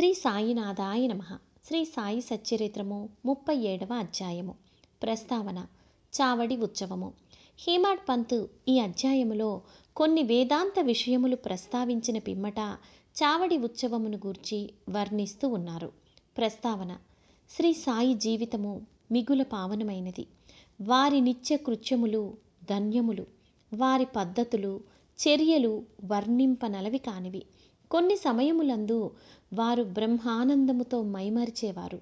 శ్రీ సాయినాథాయ నమ. శ్రీ సాయి సచ్చరిత్రము ముప్పై ఏడవ అధ్యాయము. ప్రస్తావన చావడి ఉత్సవము. హేమాడ్ పంత్ ఈ అధ్యాయములో కొన్ని వేదాంత విషయములు ప్రస్తావించిన పిమ్మట చావడి ఉత్సవమును గూర్చి వర్ణిస్తూ ఉన్నారు. ప్రస్తావన శ్రీ సాయి జీవితము మిగుల పావనమైనది. వారి నిత్య కృత్యములు ధన్యములు వారి పద్ధతులు చర్యలు వర్ణింపనలవి కానివి. కొన్ని సమయములందు వారు బ్రహ్మానందముతో మైమరిచేవారు.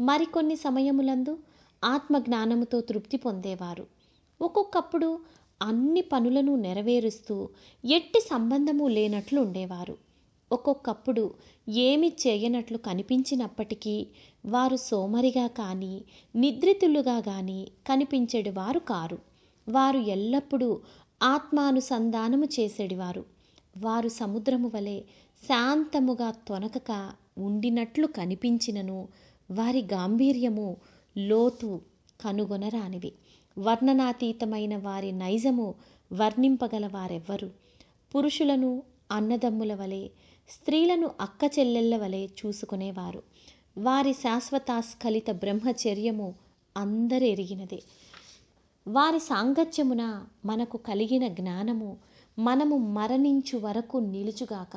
మరికొన్ని సమయములందు ఆత్మజ్ఞానముతో తృప్తి పొందేవారు. ఒక్కొక్కప్పుడు అన్ని పనులను నెరవేరుస్తూ ఎట్టి సంబంధము లేనట్లు ఉండేవారు. ఒక్కొక్కప్పుడు ఏమి చేయనట్లు కనిపించినప్పటికీ వారు సోమరిగా కానీ నిద్రితులుగా కానీ కనిపించేటివారు కారు. వారు ఎల్లప్పుడూ ఆత్మానుసంధానము చేసేడివారు. వారు సముద్రము వలె శాంతముగా తొనకక ఉండినట్లు కనిపించినను. వారి గాంభీర్యము లోతు కనుగొనరానివి వర్ణనాతీతమైన వారి నైజము వర్ణింపగల వారెవ్వరు పురుషులను అన్నదమ్ముల వలె స్త్రీలను అక్క చెల్లెళ్ళ వలె చూసుకునేవారు. వారి శాశ్వతాస్ఖలిత బ్రహ్మచర్యము అందరెరిగినదే. వారి సాంగత్యమున మనకు కలిగిన జ్ఞానము మనము మరణించు వరకు నిలుచుగాక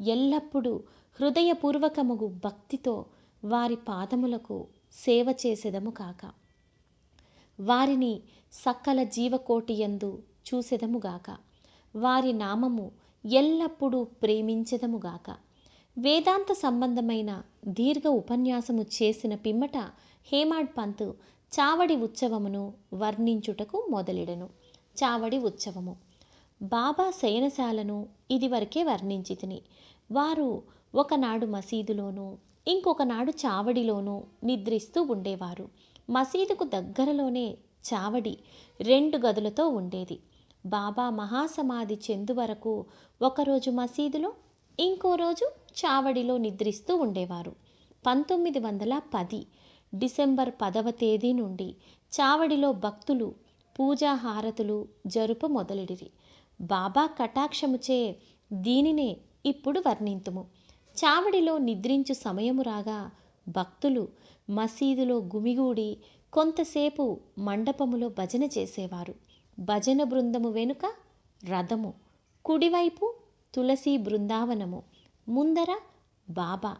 ఎల్లప్పుడూ హృదయపూర్వకముగు భక్తితో వారి పాదములకు సేవ చేసేదము కాక. వారిని సకల జీవకోటియందు చూసెదముగాక వారి నామము ఎల్లప్పుడూ ప్రేమించెదముగాక వేదాంత సంబంధమైన దీర్ఘ ఉపన్యాసము చేసిన పిమ్మట హేమాడ్ పంత్ చావడి ఉత్సవమును వర్ణించుటకు మొదలెడను. చావడి ఉత్సవము. బాబా శయనశాలను ఇదివరకే వర్ణించి తిని వారు ఒకనాడు మసీదులోనూ ఇంకొకనాడు చావడిలోనూ నిద్రిస్తూ ఉండేవారు. మసీదుకు దగ్గరలోనే చావడి రెండు గదులతో ఉండేది. బాబా మహాసమాధి చెందు వరకు ఒకరోజు మసీదులో ఇంకో రోజు చావడిలో నిద్రిస్తూ ఉండేవారు. పంతొమ్మిది వందల పది డిసెంబర్ పదవ తేదీ నుండి చావడిలో భక్తులు పూజాహారతులు జరుపు మొదలెడిరి. బాబా కటాక్షముచే దీనినే ఇప్పుడు వర్ణింతుము. చావడిలో నిద్రించు సమయము రాగా భక్తులు మసీదులో గుమిగూడి కొంతసేపు మండపములో భజన చేసేవారు. భజన బృందము వెనుక రథము కుడివైపు తులసి బృందావనము ముందర బాబా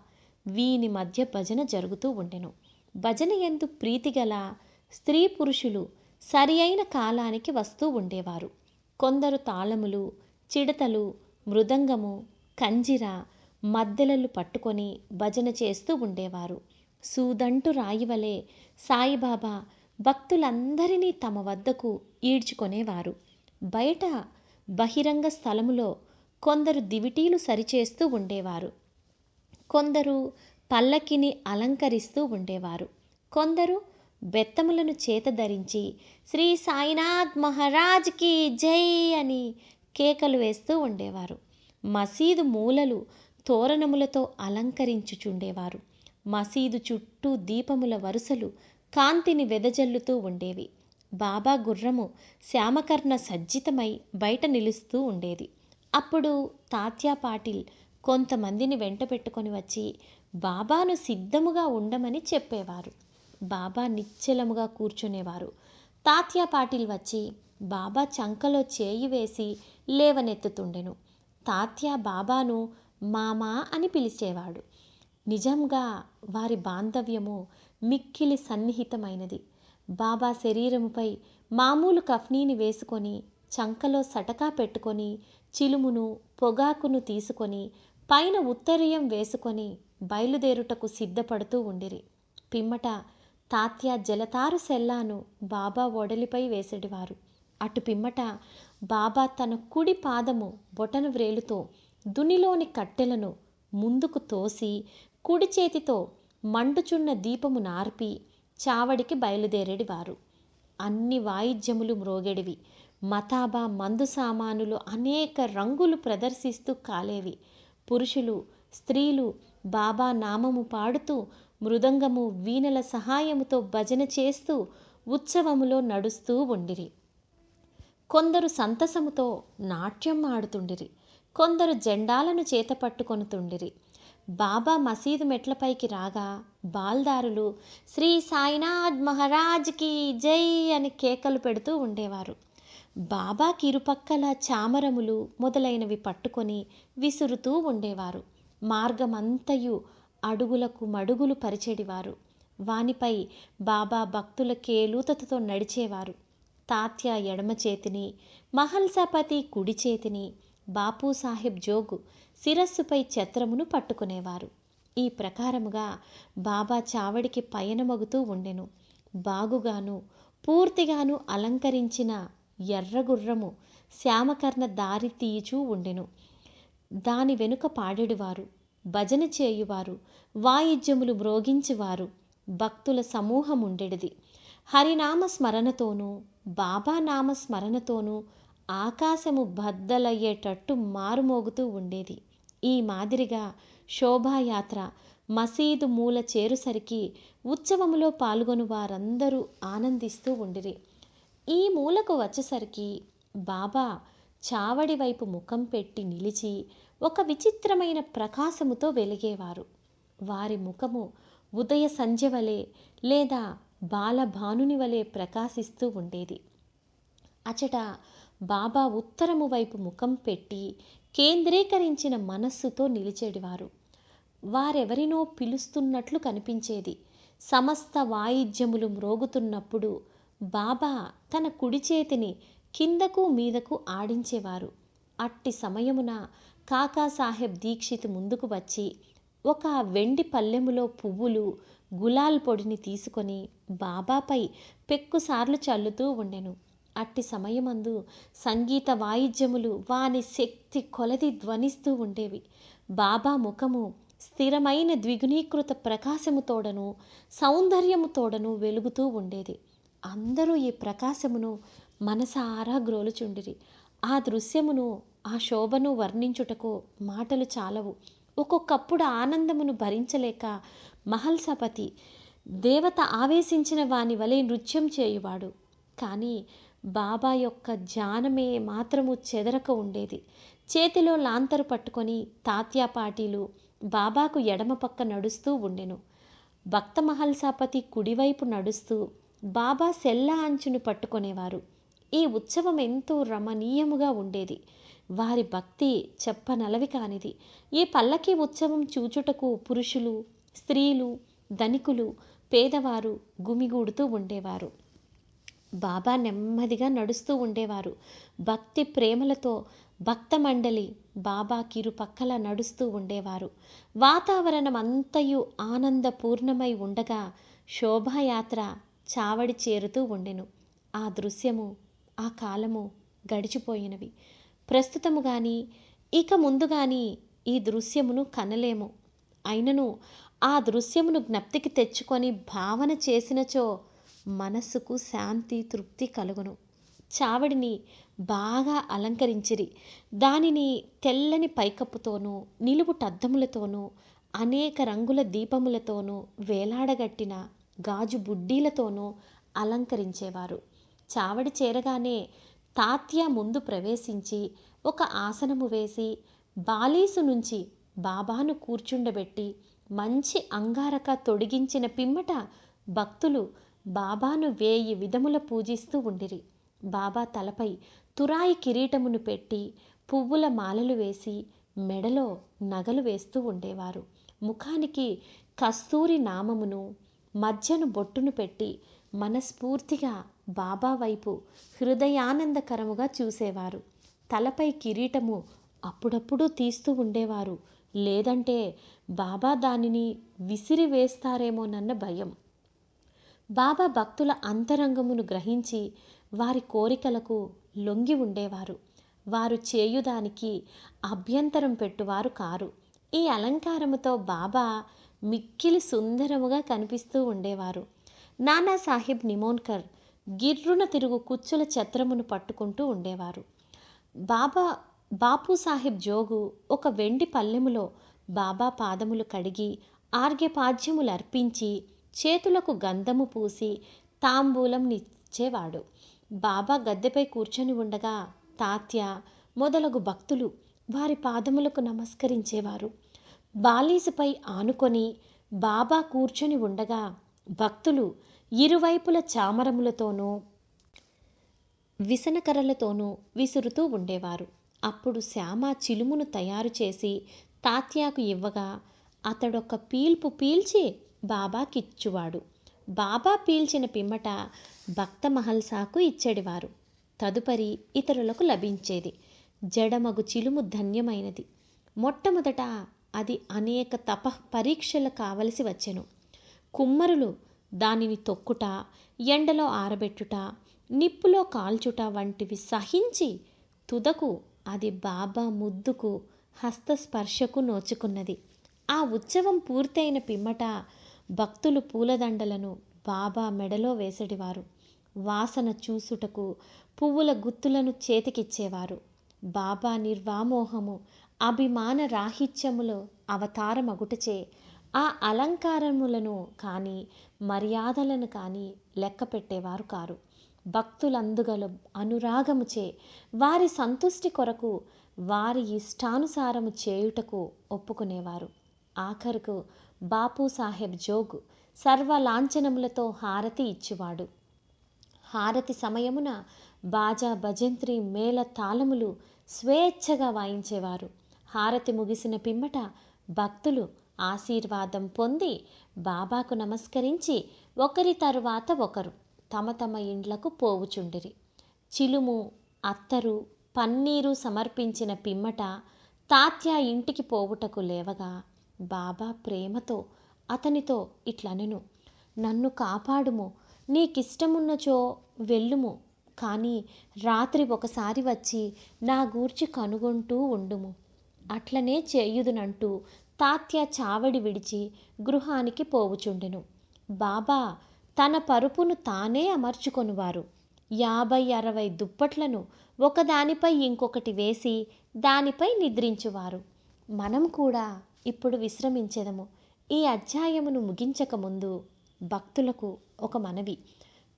వీని మధ్య భజన జరుగుతూ ఉండెను. భజన ఎందు ప్రీతిగల స్త్రీ పురుషులు సరి అయిన కాలానికి వస్తూ ఉండేవారు. కొందరు తాళములు చిడతలు మృదంగము కంజిర మద్దెలలు పట్టుకొని భజన చేస్తూ ఉండేవారు. సూదంటు రాయివలే సాయిబాబా భక్తులందరినీ తమ వద్దకు ఈడ్చుకొనేవారు. బయట బహిరంగ స్థలములో కొందరు దివిటీలు సరిచేస్తూ ఉండేవారు. కొందరు పల్లకిని అలంకరిస్తూ ఉండేవారు. కొందరు బెత్తములను చేత ధరించి శ్రీ సాయినాథ్ మహారాజ్కి జై అని కేకలు వేస్తూ ఉండేవారు. మసీదు మూలలు తోరణములతో అలంకరించుచుండేవారు. మసీదు చుట్టూ దీపముల వరుసలు కాంతిని వెదజల్లుతూ ఉండేవి. బాబా గుర్రము శ్యామకర్ణ సజ్జితమై బయట నిలుస్తూ ఉండేది. అప్పుడు తాత్యా పాటిల్ కొంతమందిని వెంట పెట్టుకొని వచ్చి బాబాను సిద్ధముగా ఉండమని చెప్పేవారు. బాబా నిశ్చలముగా కూర్చునేవారు. తాత్యా పాటిల్ వచ్చి బాబా చంకలో చేయి వేసి లేవనెత్తుతుండెను. తాత్య బాబాను మామా అని పిలిచేవాడు. నిజంగా వారి బాంధవ్యము మిక్కిలి సన్నిహితమైనది. బాబా శరీరముపై మామూలు కఫ్నీని వేసుకొని చంకలో సటకా పెట్టుకొని చిలుమును పొగాకును తీసుకొని పైన ఉత్తరీయం వేసుకొని బయలుదేరుటకు సిద్ధపడుతూ ఉండిరి. పిమ్మట తాత్య జలతారు సెల్లాను బాబా ఒడలిపై వేసేటివారు. అటు పిమ్మట బాబా తన కుడి పాదము బొటన వ్రేలుతో దునిలోని కట్టెలను ముందుకు తోసి కుడి చేతితో మండుచున్న దీపము నార్పి చావడికి బయలుదేరేడివారు అన్ని వాయిద్యములు మ్రోగెడివి. మతాబా మందు సామానులు అనేక రంగులు ప్రదర్శిస్తూ కాలేవి. పురుషులు స్త్రీలు బాబా నామము పాడుతూ మృదంగము వీణల సహాయముతో భజన చేస్తూ ఉత్సవములో నడుస్తూ ఉండిరి. కొందరు సంతసముతో నాట్యం ఆడుతుండిరి. కొందరు జెండాలను చేత పట్టుకొనుతుండిరి. బాబా మసీదు మెట్లపైకి రాగా బాల్దారులు శ్రీ సాయినాథ్ మహారాజ్కి జై అని కేకలు పెడుతూ ఉండేవారు. బాబాకి ఇరుపక్కల చామరములు మొదలైనవి పట్టుకొని విసురుతూ ఉండేవారు. మార్గమంతయు అడుగులకు మడుగులు పరిచెడివారు. వానిపై బాబా భక్తుల కేలూతతో నడిచేవారు. తాత్య ఎడమ చేతిని మహల్సాపతి కుడి చేతిని బాపు సాహెబ్ జోగు శిరస్సుపై ఛత్రమును పట్టుకునేవారు. ఈ ప్రకారముగా బాబా చావడికి పయనమగుతూ ఉండెను. బాగుగాను పూర్తిగాను అలంకరించిన ఎర్రగుర్రము శ్యామకర్ణ దారి తీయుచూ ఉండెను. దాని వెనుక పాడెడువారు. భజన చేయువారు వాయిద్యములు మ్రోగించివారు భక్తుల సమూహముండెడిది. హరినామ స్మరణతోనూ బాబా నామ స్మరణతోనూ ఆకాశము బద్దలయ్యేటట్టు మారుమోగుతూ ఉండేది. ఈ మాదిరిగా శోభాయాత్ర మసీదు మూల చేరుసరికి ఉత్సవములో పాల్గొను వారందరూ ఆనందిస్తూ ఉండిరి. ఈ మూలకు వచ్చేసరికి బాబా చావడి వైపు ముఖం పెట్టి నిలిచి ఒక విచిత్రమైన ప్రకాశముతో వెలిగేవారు. వారి ముఖము ఉదయ సంధ్య వలె లేదా బాలభానుని వలె ప్రకాశిస్తూ ఉండేది. అచట బాబా ఉత్తరము వైపు ముఖం పెట్టి కేంద్రీకరించిన మనస్సుతో నిలిచేడివారు. వారెవరినో పిలుస్తున్నట్లు కనిపించేది. సమస్త వాయిద్యములు మ్రోగుతున్నప్పుడు బాబా తన కుడి చేతిని కిందకు మీదకు ఆడించేవారు. అట్టి సమయమున కాకాసాహెబ్ దీక్షిత్ ముందుకు వచ్చి ఒక వెండి పల్లెములో పువ్వులు గులాల్ పొడిని తీసుకొని బాబాపై పెక్కుసార్లు చల్లుతూ ఉండెను. అట్టి సమయమందు సంగీత వాయిద్యములు వాని శక్తి కొలది ధ్వనిస్తూ ఉండేవి. బాబా ముఖము స్థిరమైన ద్విగుణీకృత ప్రకాశముతోడను సౌందర్యముతోడను వెలుగుతూ ఉండేది. అందరూ ఈ ప్రకాశమును మనసారా గ్రోలుచుండిరి. ఆ దృశ్యమును ఆ శోభను వర్ణించుటకు మాటలు చాలవు. ఒక్కొక్కప్పుడు ఆనందమును భరించలేక మహల్సపతి దేవత ఆవేశించిన వాని వలె నృత్యం చేయువాడు. కానీ బాబా యొక్క ధ్యానమే మాత్రము చెదరక ఉండేది. చేతిలో లాంతరు పట్టుకొని తాత్యా పాటీలు బాబాకు ఎడమ పక్క నడుస్తూ ఉండెను. భక్త మహల్సాపతి కుడివైపు నడుస్తూ బాబా సెల్ల అంచును పట్టుకొనేవారు. ఈ ఉత్సవం ఎంతో రమణీయముగా ఉండేది. వారి భక్తి చెప్పనలవి కానిది. ఈ పల్లకి ఉత్సవం చూచుటకు పురుషులు స్త్రీలు ధనికులు పేదవారు గుమిగూడుతూ ఉండేవారు. బాబా నెమ్మదిగా నడుస్తూ ఉండేవారు. భక్తి ప్రేమలతో భక్త మండలి బాబా కిరు పక్కల నడుస్తూ ఉండేవారు. వాతావరణం అంతయు ఆనందపూర్ణమై ఉండగా శోభాయాత్ర చావడి చేరుతూ ఉండెను. ఆ దృశ్యము ఆ కాలము గడిచిపోయినవి. ప్రస్తుతము కానీ ఇక ముందు గాని ఈ దృశ్యమును కనలేము. అయినను ఆ దృశ్యమును జ్ఞప్తికి తెచ్చుకొని భావన చేసినచో మనస్సుకు శాంతి తృప్తి కలుగును. చావడిని బాగా అలంకరించిరి. దానిని తెల్లని పైకప్పుతోనూ నిలువు టద్దములతోనూ అనేక రంగుల దీపములతోనూ వేలాడగట్టిన గాజు బుడ్డీలతోనూ అలంకరించేవారు. చావడి చేరగానే తాత్య ముందు ప్రవేశించి ఒక ఆసనము వేసి బాలీసు నుంచి బాబాను కూర్చుండబెట్టి మంచి అంగారక తొడిగించిన పిమ్మట భక్తులు బాబాను వేయి విధముల పూజిస్తూ ఉండిరి. బాబా తలపై తురాయి కిరీటమును పెట్టి పువ్వుల మాలలు వేసి మెడలో నగలు వేస్తూ ఉండేవారు. ముఖానికి కస్తూరి నామమును మధ్యను బొట్టును పెట్టి మనస్ఫూర్తిగా బాబా వైపు హృదయానందకరముగా చూసేవారు. తలపై కిరీటము అప్పుడప్పుడు తీస్తూ ఉండేవారు. లేదంటే బాబా దానిని విసిరి వేస్తారేమోనన్న భయం. బాబా భక్తుల అంతరంగమును గ్రహించి వారి కోరికలకు లొంగి ఉండేవారు. వారు చేయుదానికి అభ్యంతరం పెట్టువారు కారు. ఈ అలంకారముతో బాబా మిక్కిలి సుందరముగా కనిపిస్తూ ఉండేవారు. నానా సాహెబ్ నిమోన్కర్ గిర్రున తిరుగు కుచ్చుల ఛత్రమును పట్టుకుంటూ ఉండేవారు. బాబా బాపూసాహెబ్ జోగు ఒక వెండి పల్లెములో బాబా పాదములు కడిగి ఆర్ఘ్యపాద్యములు అర్పించి చేతులకు గంధము పూసి తాంబూలం నిచ్చేవాడు. బాబా గద్దెపై కూర్చొని ఉండగా తాత్య మొదలగు భక్తులు వారి పాదములకు నమస్కరించేవారు. బాలీసుపై ఆనుకొని బాబా కూర్చొని ఉండగా భక్తులు ఇరువైపుల చామరములతోనూ విసనకర్రలతోనూ విసురుతూ ఉండేవారు. అప్పుడు శ్యామ చిలుమును తయారు చేసి తాత్యాకు ఇవ్వగా అతడొక పీల్పు పీల్చి బాబాకిచ్చువాడు బాబా పీల్చిన పిమ్మట భక్త మహల్సాకు ఇచ్చేడివారు. తదుపరి ఇతరులకు లభించేది. జడమగు చిలుము ధన్యమైనది. మొట్టమొదట అది అనేక తప పరీక్షలు కావలసి వచ్చెను. కుమ్మరులు దానిని తొక్కుట ఎండలో ఆరబెట్టుట నిప్పులో కాల్చుట వంటివి సహించి తుదకు అది బాబా ముద్దుకు హస్తస్పర్శకు నోచుకున్నది. ఆ ఉత్సవం పూర్తయిన పిమ్మట భక్తులు పూలదండలను బాబా మెడలో వేసడివారు. వాసన చూసుటకు పువ్వుల గుత్తులను చేతికిచ్చేవారు. బాబా నిర్వామోహము అభిమాన రాహిత్యములో అవతారమగుటచే ఆ అలంకారములను కానీ మర్యాదలను కానీ లెక్క పెట్టేవారు కారు. భక్తులందుగల అనురాగముచే వారి సంతుష్టి కొరకు వారి ఇష్టానుసారము చేయుటకు ఒప్పుకునేవారు. ఆఖరుకు బాపు సాహెబ్ జోగ్ సర్వలాంఛనములతో హారతి ఇచ్చువాడు. హారతి సమయమున బాజా భజంత్రి మేళ తాళములు స్వేచ్ఛగా వాయించేవారు. హారతి ముగిసిన పిమ్మట భక్తులు ఆశీర్వాదం పొంది బాబాకు నమస్కరించి ఒకరి తరువాత ఒకరు తమ తమ ఇండ్లకు పోవుచుండిరి. చిలుము అత్తరు పన్నీరు సమర్పించిన పిమ్మట తాత్య ఇంటికి పోవుటకు లేవగా బాబా ప్రేమతో అతనితో ఇట్లనెను నన్ను కాపాడుము నీకిష్టమున్నచో వెళ్ళుము కానీ రాత్రి ఒకసారి వచ్చి నా గూర్చి కనుగొంటూ ఉండుము. అట్లనే చేయుదునంటూ తాత్య చావడి విడిచి గృహానికి పోవుచుండెను. బాబా తన పరుపును తానే అమర్చుకొనువారు. యాభై అరవై దుప్పట్లను ఒకదానిపై ఇంకొకటి వేసి దానిపై నిద్రించువారు. మనం కూడా ఇప్పుడు విశ్రమించెదము. ఈ అధ్యాయమును ముగించక ముందు భక్తులకు ఒక మనవి.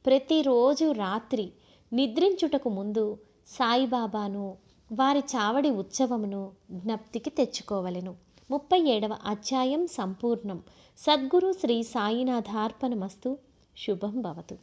ప్రతిరోజు రాత్రి నిద్రించుటకు ముందు సాయిబాబాను వారి చావడి ఉత్సవమును జ్ఞప్తికి తెచ్చుకోవలెను. ముప్పై ఏడవ అధ్యాయం సంపూర్ణం. సద్గురు శ్రీ సాయినాథార్పణమస్తు. శుభం భవతు.